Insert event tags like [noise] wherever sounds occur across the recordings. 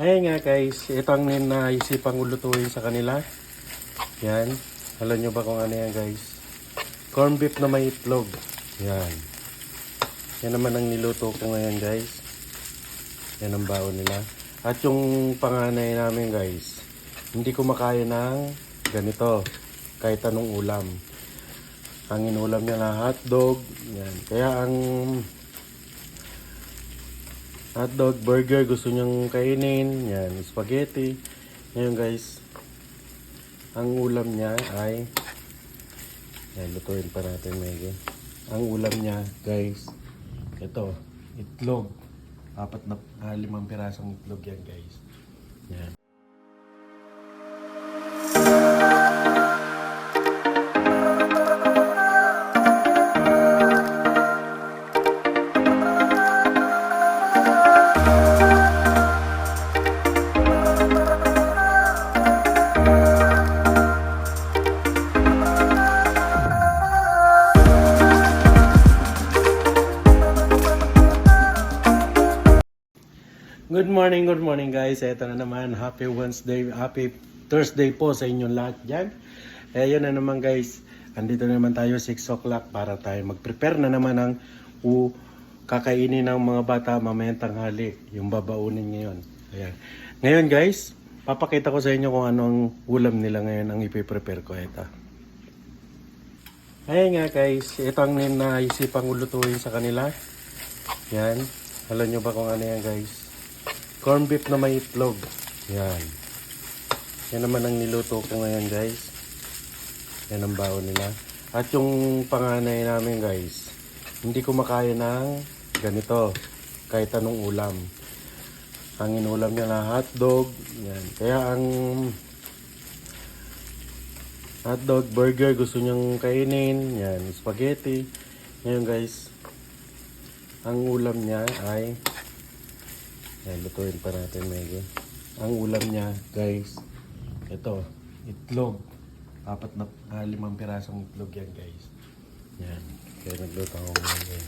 Ayan nga guys, ito ang naisipang ulutuin sa kanila. Yan. Alam nyo ba kung ano yan guys? Corn beef na may itlog. Yan. Yan naman ang niluto ko ngayon guys. Yan ang baon nila. At yung panganay namin guys, hindi ko makaya ng ganito. Kahit anong ulam. Ang inulam niya na hotdog. Yan. Kaya ang hotdog, burger, gusto niyang kainin. Yan, spaghetti. Ngayon guys, ang ulam niya ay yan, lutuin pa natin medyo. Ang ulam niya, guys, ito, itlog. Apat na, ah, limang pirasong itlog yan, guys. Yan. Guys. Ito na naman, happy Wednesday, happy Thursday po sa inyong lahat dyan. Eh, na naman guys, andito na naman tayo 6 o'clock para tayo mag-prepare na naman ng u kakainin ng mga bata mamayang tanghali, yung babaunin ngayon. Ayan. Ngayon guys, papakita ko sa inyo kung anong ulam nila ngayon ang ipiprepare ko. Ito. Ayan nga guys, ito ang naisipang ulutuin sa kanila. Yan. Alam nyo ba kung ano yan guys? Corn beef na may itlog. Yan. Yan naman ang niluto ko ngayon guys. Yan ang baon nila. At yung panganay namin guys, hindi ko makaya ng ganito. Kahit anong ulam. Ang inulam niya na hotdog. Yan. Kaya ang hotdog, burger, gusto niyang kainin. Yan. Spaghetti. Ngayon guys, ang ulam niya ay yan, lutuin pa natin medyo. Ang ulam niya, guys, ito, itlog. Apat na, ah, limang pirasong itlog yan, guys. Yan. Kaya nagluto ako ngayon.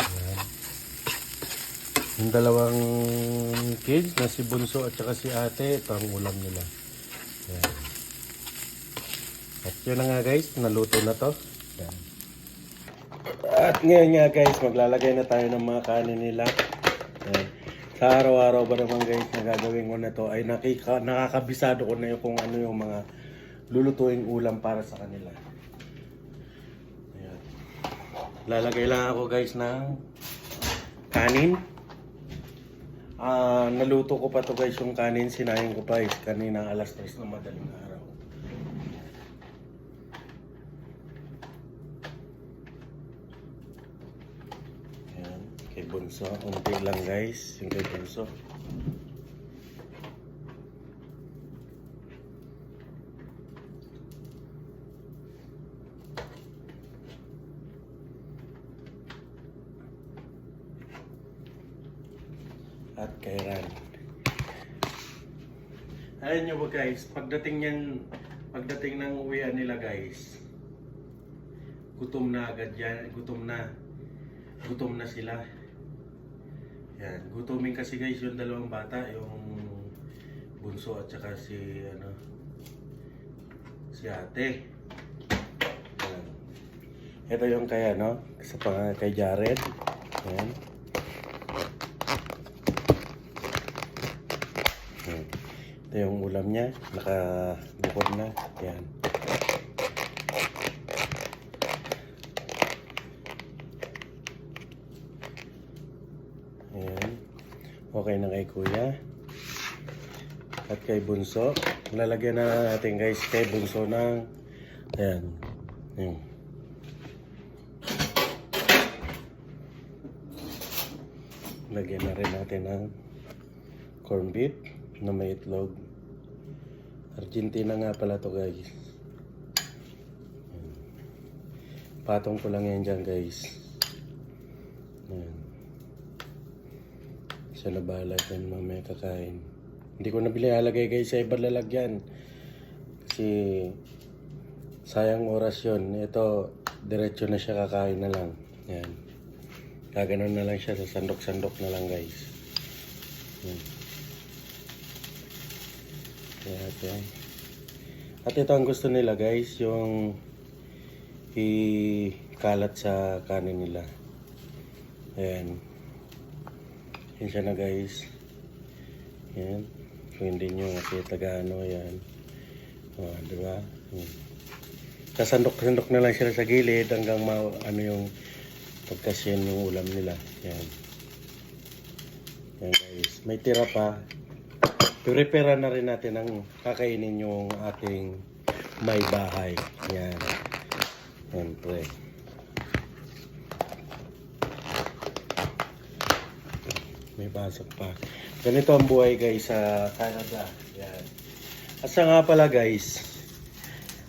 Yan. Yung dalawang kids na si Bunso at saka si Ate, ito ang ulam nila. Yan. At yun na nga guys, naluto na to. At ngayon nga guys, maglalagay na tayo ng mga kanin nila. Ayan. Sa araw-araw ba naman guys na gagawin ko na to ay nakika, nakakabisado ko na yung kung ano yung mga lulutuing ulam para sa kanila. Ayan. Lalagay lang ako guys ng kanin. Ah, naluto ko pa to guys yung kanin, sinahin ko pa eh, kanina alas 3 na madaling araw. Ayan, kay Bunso. Unti lang guys, yung kay Bunso. At kay Ran. Alam nyo ba guys, pagdating yan, pagdating ng uwian nila guys, gutom na agad yan, gutom na. Gutom na sila. Yan, gutumin kasi guys yung dalawang bata, yung bunso at saka si ano si ate. Yan. Ito yung kay ano, sa pang kay Jared. Yan. Yan. Ito yung ulam niya, nakabukod na. Yan. Ayan. Okay na kay kuya. At kay bunso. Lalagyan na natin guys kay bunso ng ayan. Ayan. Lagyan na rin natin ng corn beef na may itlog. Argentina nga pala to guys. Patong ko lang yan dyan guys. Siya na bahala dyan mamaya kakain. Hindi ko nabili alagay guys sa ibang lalagyan. Kasi sayang oras yun. Ito, diretso na siya kakain na lang. Yan. Gaganon na lang siya sa sandok-sandok na lang guys. Yan. Kaya ate. At ito ang gusto nila guys, yung ikalat sa kanin nila. Ayan. Yan siya na guys. Yan. Kung hindi nyo kasi taga ano, yan. O, di ba? Yan. Sasandok-sandok na lang sila sa gilid hanggang ma ano yung pagkasyan yung ulam nila. Yan. Yan guys. May tira pa. Prepare na rin natin ang kakainin yung ating may bahay. Yan. Yan, pasok pa. Ganito ang buhay guys sa Canada. Yan. Asa nga pala guys,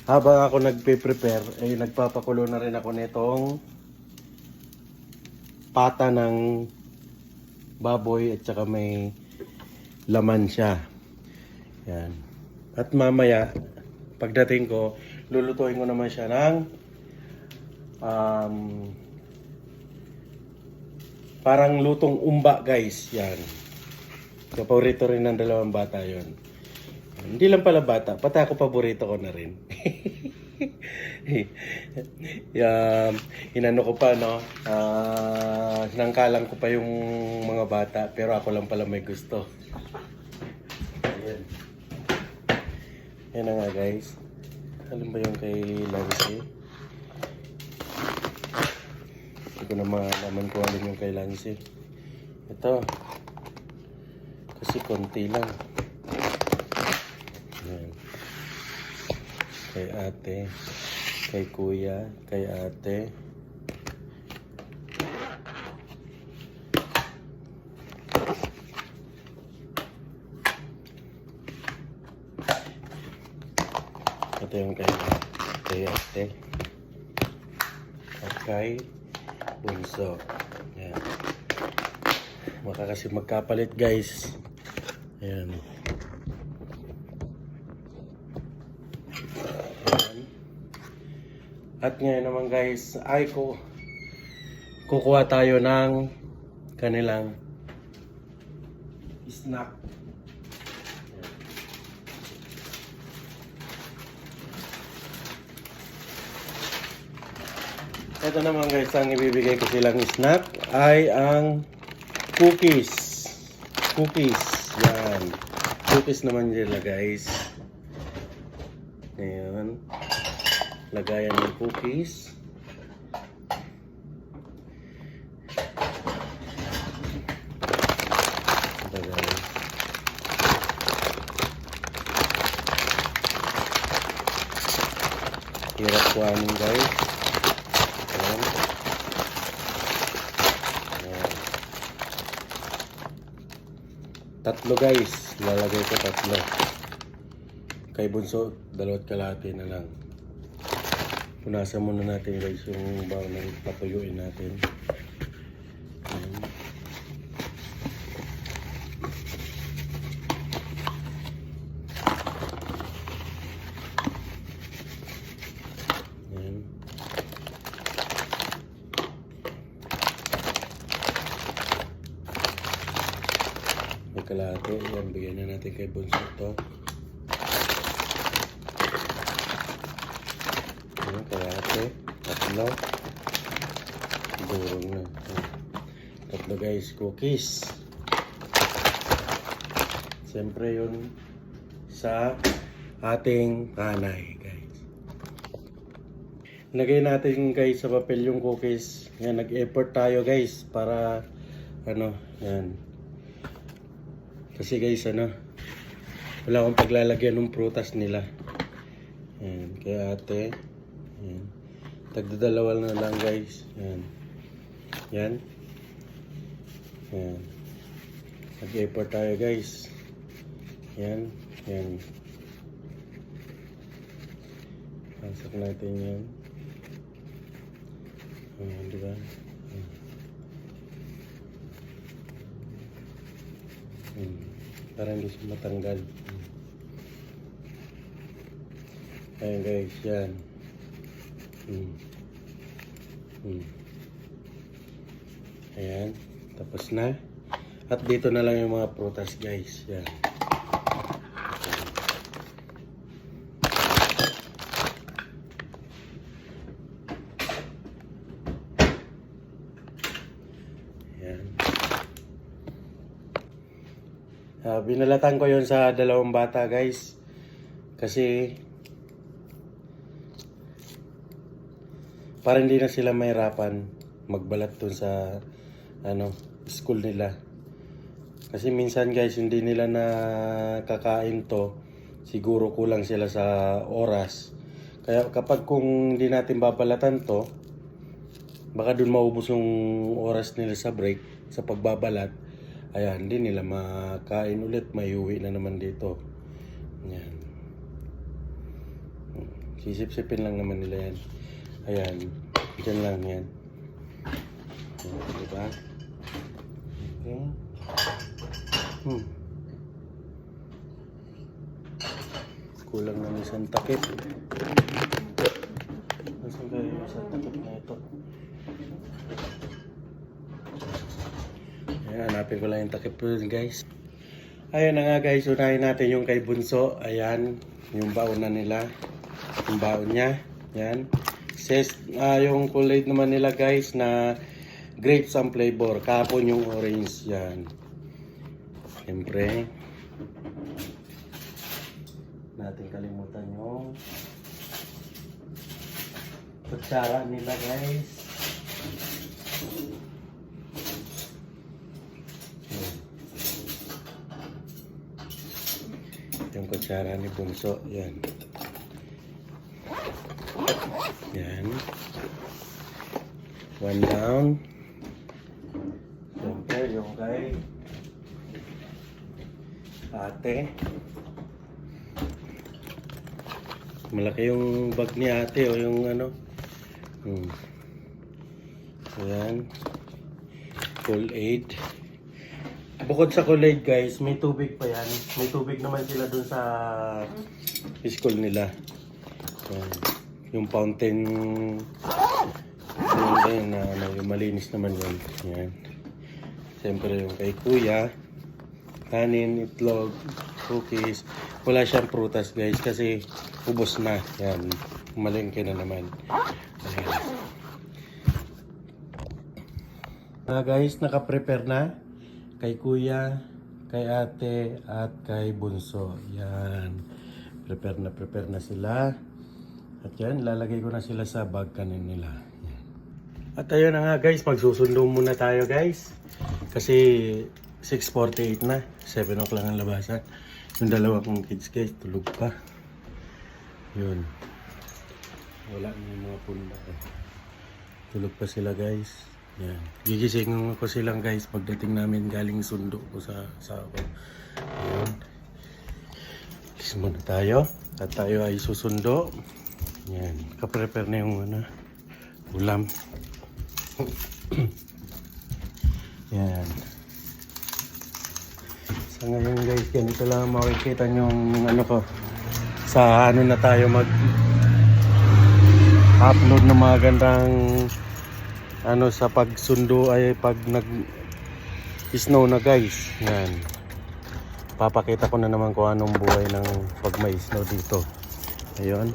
habang ako nagpe-prepare, eh nagpapakulo na rin ako nitong pata ng baboy at saka may laman siya. Yan. At mamaya, pagdating ko, lulutuin ko naman siya ng um, parang lutong umba guys. Yan. Paborito rin ng dalawang bata yon. Hindi lang pala bata, pati ako paborito ko na rin. [laughs] um, inano ko pa, no? Ah, sinangkalan ko pa yung mga bata, pero ako lang pala may gusto. Ayan. Yan na nga guys. Alam ba yung kay Lancy? Hindi ko na malaman kung alin yung kay Lancy. Ito. Kasi konti lang. Yan. Kay ate. Kay kuya. Kay ate. Ito yung kay, kay ate. At kay bunso. Yan. Baka kasi magkapalit guys. Ayan. Ayan. At ngayon naman guys, ay ko kukuha tayo ng kanilang snack. Ito naman guys, ang ibibigay ko silang snack ay ang cookies. Cookies. Yan. Cookies naman nila guys. Ayan. Lagayan ng cookies. Ito guys. Hirap kuhanin guys. Ayan. Ayan. Tatlo guys. Lalagay ko tatlo. Kay Bunso, dalawat kalahati na lang. Punasan muna natin guys yung bago na patuyuin natin. Ayan. Ayan. May kalahati. Yan, bigyan na natin kay Bunso to. Ayan, kalahati. Tatlo. Siguro na. Tatlo guys, cookies. Siyempre yun sa ating kanay guys. Lagay natin guys sa papel yung cookies. Yan, nag-effort tayo guys para ano, yan. Kasi guys, ano, wala akong paglalagyan ng prutas nila. Yan, kaya ate, yan. Tagdadalawa na lang guys. Yan. Yan. Yan. Nag-effort tayo guys. Yan. Yan. Pasok natin yan. Ayan, di ba? Ayan. Hmm. Para hindi siya matanggal. Ayan guys, yan. Hmm. Hmm. Ayan. Tapos na. At dito na lang yung mga prutas guys. Yan. Ah, binalatan ko yon sa dalawang bata guys. Kasi para hindi na sila mahirapan magbalat dun sa ano school nila. Kasi minsan guys hindi nila na kakain to siguro kulang sila sa oras. Kaya kapag kung hindi natin babalatan to baka dun maubos yung oras nila sa break sa pagbabalat ayan hindi nila makain ulit. May uwi na naman dito. Yan sisip-sipin lang naman nila yan. Ayan dyan lang yan. Yan, diba? Okay hmm. kulang ng isang takip. Nasaan yung isang takip na ito Ayan, hanapin ko lang yung takip yun, guys. Ayun na nga guys, unahin natin yung kay Bunso. Ayan, yung baon na nila. Yung baon niya. Ayan. Says, ah, yung kulay naman nila guys na grapes ang flavor. Kapon yung orange. Yan. Siyempre. Natin kalimutan yung kutsara nila guys. Yung kutsara ni Bunso, yan. Yan. One down. Siyempre, yung kay ate. Malaki yung bag ni ate o yung ano. Hmm. Ayan. Full aid. Bukod sa Kool-Aid guys, may tubig pa yan. May tubig naman sila dun sa school nila. Yan. Yung fountain yung din na ano, malinis naman yun. Yan. Siyempre yung kay kuya, kanin, itlog, cookies. Wala siyang prutas guys kasi ubos na. Yan. Malengke na naman. Ayan. Ah guys, naka-prepare na kay kuya, kay ate, at kay bunso. Yan. Prepare na prepare na sila. At yan, lalagay ko na sila sa bag kanin nila. Yan. At ayun na nga guys, magsusundo muna tayo guys. Kasi 6.48 na. 7 o'clock ang labasan. Yung dalawa kong kids guys, tulog pa. Yun. Wala na yung mga punda. eh. Tulog pa sila guys. Yan. Gigising ko silang guys pagdating namin galing sundo ko sa sa ako. Yan. Kiss muna tayo. At tayo ay susundo. Yan. Kaprepare na yung ano, ulam. [clears throat] Yan. Sa ngayon guys, ganito lang makikita yung ano ko. Sa ano na tayo mag upload ng mga gandang ano sa pagsundo ay pag nag snow na guys. Yan. Papakita ko na naman kung anong buhay ng pag may snow dito. Ayun.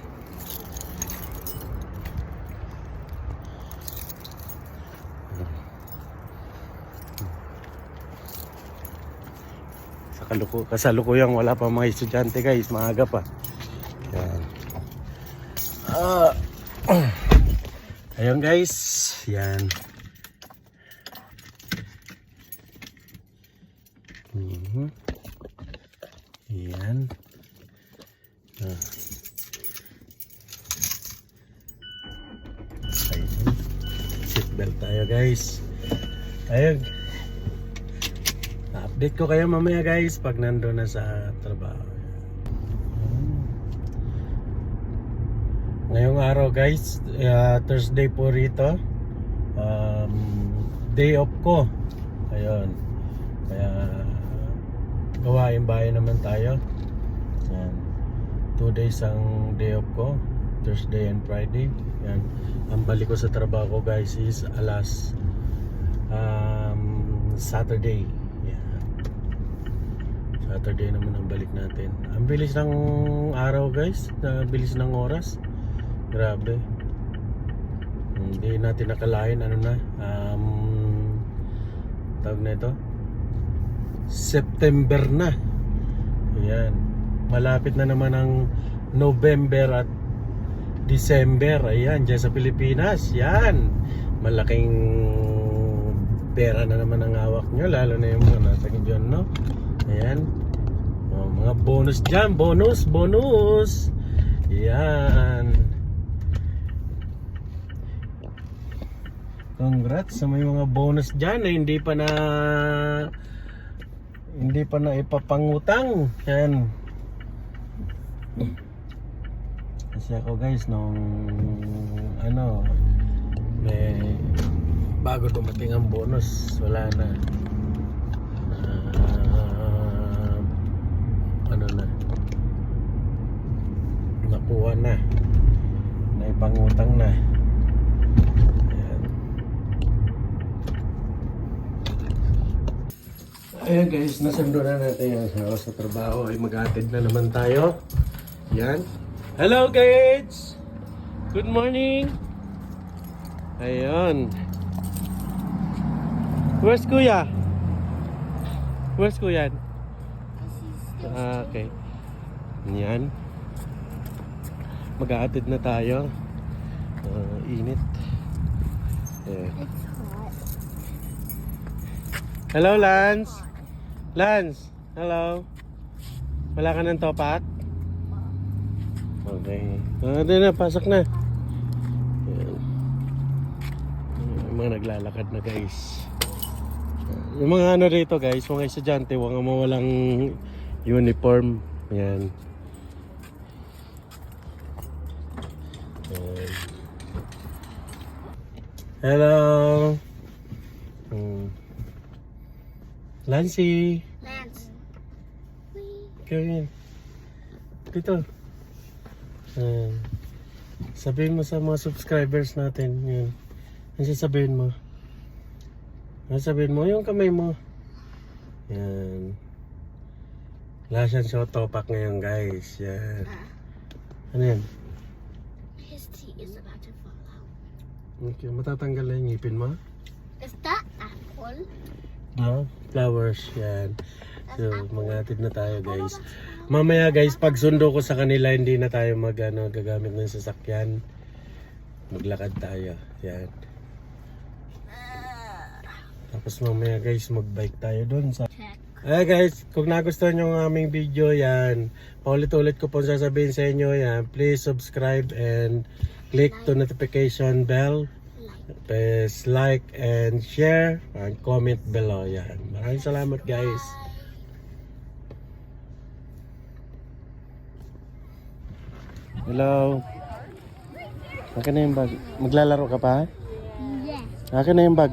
Sa kaluku kasalukuyang wala pa mga estudyante guys. Maaga pa yan ah Ayun guys, yan. Mhm. Yan. Ah. Ayun. Seatbelt tayo guys. Ayun. Update ko kayo mamaya guys pag nandun na sa trabaho. Ngayong araw guys, uh, Thursday po rito. Um, day off ko. Ayun. Kaya gawain bahay naman tayo. Yan. Two days ang day off ko. Thursday and Friday. Yan. Ang balik ko sa trabaho guys is alas um, Saturday. Yan. Saturday naman ang balik natin. Ang bilis ng araw guys. Ang bilis ng oras. Grabe. Hindi natin nakalain ano na. Um, tawag na ito. September na. Ayan. Malapit na naman ang November at December. Ayan, dyan sa Pilipinas. Yan. Malaking pera na naman ang hawak nyo. Lalo na yung mga nasa dyan, no? Ayan. Oh, mga bonus dyan. Bonus, bonus. Yan. Congrats sa may mga bonus dyan na hindi pa na hindi pa na ipapangutang. Yan. Kasi ako guys nung ano may bago dumating ang bonus wala na Ah, ano na nakuha na naipangutang na Ayan. Ayan guys, nasundo na natin yung sa, sa trabaho ay mag-atid na naman tayo. Yan. Hello kids! Good morning! Ayun. Where's Kuya? Where's Kuya? Ah, okay. Yan. Mag-aatid na tayo. Ah, init. Hot. Hello, Lance. Lance, hello. Wala ka ng topat? Okay. Ah, di na, pasok na. Ayan. Yung mga naglalakad na guys. Yung mga ano rito guys, mga estudyante, nga mawalang uniform. Yan. Ayan. Hello. Hmm. Lancy. Kevin. Dito. Uh, sabihin mo sa mga subscribers natin. Yan. Ano sasabihin mo? Ano sabihin mo? Yung kamay mo. Yan. Wala siyang show topak ngayon guys. Yan. Ano yan? His teeth is about to fall out. Okay, matatanggal na yung ngipin mo? Is that apple? No? Flowers. Yan. So, mangatid na tayo guys. Mamaya guys, pag sundo ko sa kanila, hindi na tayo mag, ano, gagamit ng sasakyan. Maglakad tayo. Yan. Tapos mamaya guys, magbike tayo doon sa... Check. Eh guys, kung nagustuhan nyo ang aming video, yan. Paulit-ulit ko po sasabihin sa inyo, yan. Please subscribe and click to notification bell. Please like and share and comment below. Yan. Maraming salamat guys. Hello. Akin na yung bag. Maglalaro ka pa? Yes. Akin na yung bag.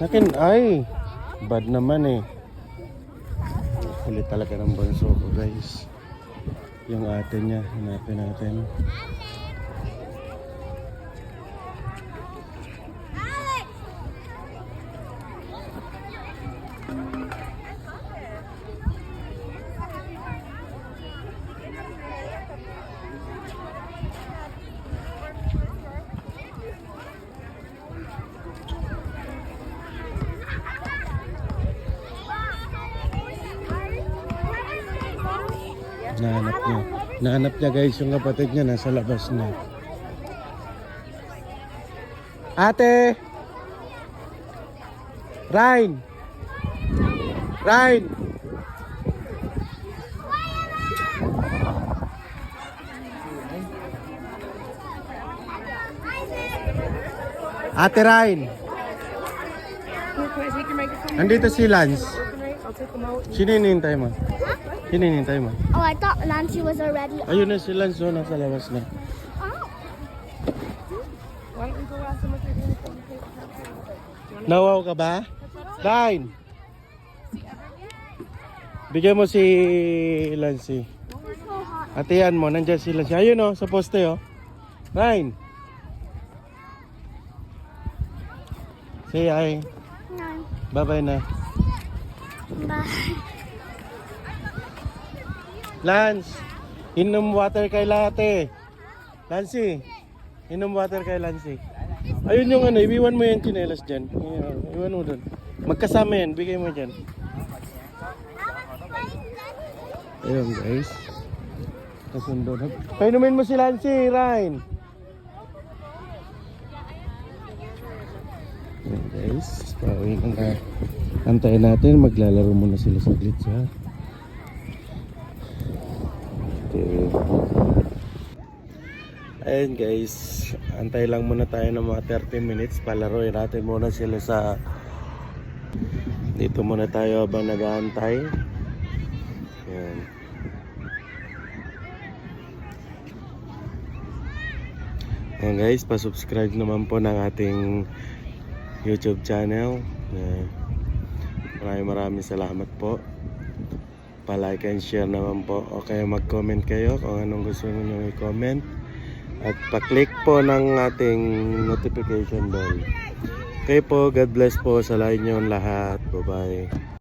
Akin, ay. Bad naman eh. Kulit talaga ng banso ko guys. Yung ate niya, hanapin natin. Nahanap niya. Nahanap niya guys yung kapatid niya nasa labas na. Ate! Ryan! Ryan! Ate Ryan! Nandito si Lance. Sino hinihintay mo? Hinihintay mo? Oh, I thought Nancy was already. Ayun na si Lance, oh, nasa labas na. Oh. Nawaw ka ba? Line! Bigyan mo si hot. Atiyan mo, nandyan si Lance. Ayun oh, sa poste oh. Line! Say hi. Bye-bye na. Bye. Lance, inom water kay Late. Lancy, inom water kay Lancy. Ayun yung ano, iwan mo yung chinelas dyan. Iwan mo dun. Magkasama yan, bigay mo dyan. Ayun guys. Kasundo na. Painumin mo si Lancy, Ryan. Ayun guys, pauwi na. Antayin natin, maglalaro muna sila saglit sa Okay. Ayun guys, antay lang muna tayo ng mga 30 minutes. Palaroin natin muna sila sa... Dito muna tayo habang nag-aantay. Ayan. Ayan guys, pa-subscribe naman po ng ating YouTube channel. Ayan. Maraming maraming salamat po. Pa-like and share naman po. O kaya mag-comment kayo kung anong gusto niyo i-comment. At pa-click po ng ating notification bell. Okay po, God bless po sa lahat nyo lahat. Bye-bye.